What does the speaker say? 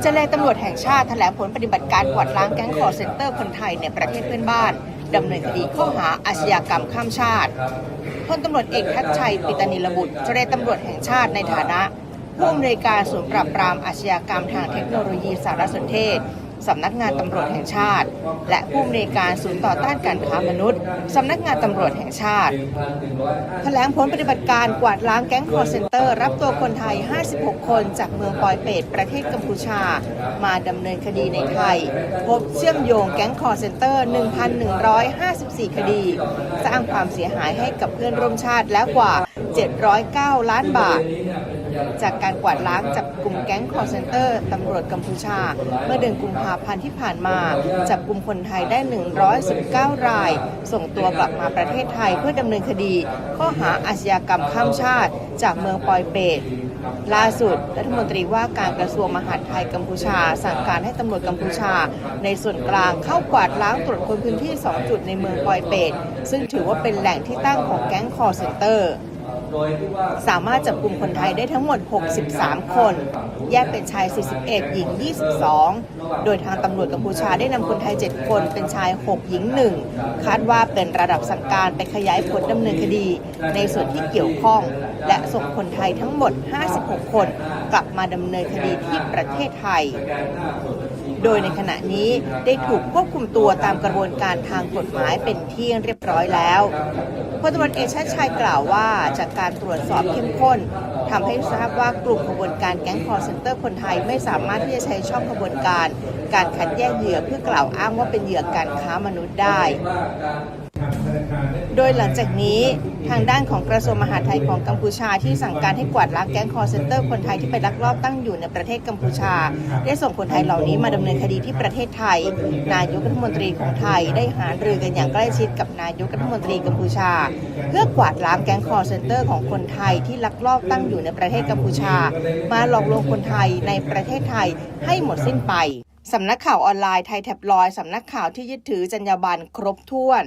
เจเลตำรวจแห่งชาติแถลงผลปฏิบัติการกวาดล้างแก๊งคอร์เซนเตอร์คนไทยในประเทศเพื่อนบ้านดำเนินคดีข้อหาอาชญากรรมข้ามชาติพลตำรวจเอกทัชชัยปิตานิลบุตรเจเลตำรวจแห่งชาติในฐานะผู้อำนวยการศูนย์ปราบปรามอาชญากรรมทางเทคโนโลยีสารสนเทศ สำนักงานตำรวจแห่งชาติ และผู้อำนวยการศูนย์ต่อต้านการค้ามนุษย์สำนักงานตำรวจแห่งชาติแถลงผลปฏิบัติการกวาดล้างแก๊งคอร์เซนเตอร์ รับตัวคนไทย 56 คนจากเมืองปอยเปตประเทศกัมพูชา มาดำเนินคดีในไทย พบเชื่อมโยงแก๊งคอร์เซนเตอร์ 1,154 คดี สร้างความเสียหายให้กับเพื่อนร่วมชาติแล้วกว่า 709 ล้านบาท จากการกวาดล้างจับกลุ่มแก๊งคอร์เซนเตอร์ตำรวจกัมพูชา เมื่อเดือนกุมภาพันธ์ที่ผ่านมา จับกลุ่มคนไทยได้ 119 ราย ส่งตัวกลับมาประเทศไทยเพื่อดำเนินคดี ข้อหาอาชญากรรมข้ามชาติ จากเมืองปอยเปตล่าสุด รัฐมนตรีว่าการกระทรวงมหาดไทยกัมพูชา สั่งการให้ตำรวจกัมพูชา ในส่วนกลางเข้ากวาดล้างตรวจคนพื้นที่ 2 จุดในเมืองปอยเปตซึ่งถือว่าเป็นแหล่งที่ตั้งของแก๊งคอร์เซนเตอร์ สามารถจับกลุ่มคนไทยได้ทั้งหมด 63 คน แยกเป็นชาย 41 หญิง 22 โดยทางตำรวจกัมพูชาได้นำคนไทย 7 คนเป็นชาย 6 หญิง 1 คาดว่าเป็นระดับสั่งการไปขยายผลดำเนินคดี ในส่วนที่เกี่ยวข้อง และส่งคนไทยทั้งหมด 56 คน กลับมาดำเนินคดีที่ประเทศไทย โดยในขณะนี้ได้ถูกควบคุมตัวตามกระบวนการทางกฎหมายเป็นที่เรียบร้อยแล้วพลตำรวจเอกชาติชายกล่าวว่า จากการตรวจสอบเข้มข้นทำให้ทราบว่ากลุ่มขบวนการแก๊งคอร์เซนเตอร์คนไทยไม่สามารถที่จะใช้ช่องขบวนการ การคัดแยกเหยื่อเพื่อกล่าวอ้างว่าเป็นเหยื่อการค้ามนุษย์ได้ โดยหลังจากนี้ทางด้านของกระทรวงมหาดไทยของกัมพูชาที่สั่งการให้กวาดล้างแก๊งคอร์เซนเตอร์คนไทยที่ไปลักลอบตั้งอยู่ในประเทศกัมพูชา ได้ส่งคนไทยเหล่านี้มาดำเนินคดีที่ประเทศไทย นายกรัฐมนตรีของไทยได้หารือกันอย่างใกล้ชิดกับนายกรัฐมนตรีกัมพูชา เพื่อกวาดล้างแก๊งคอร์เซนเตอร์ของคนไทยที่ลักลอบตั้งอยู่ในประเทศกัมพูชา มาหลอกลวงคนไทยในประเทศไทยให้หมดสิ้นไปสำนักข่าวออนไลน์ไทยแท็บลอยสำนักข่าวที่ยึดถือจรรยาบรรณครบถ้วน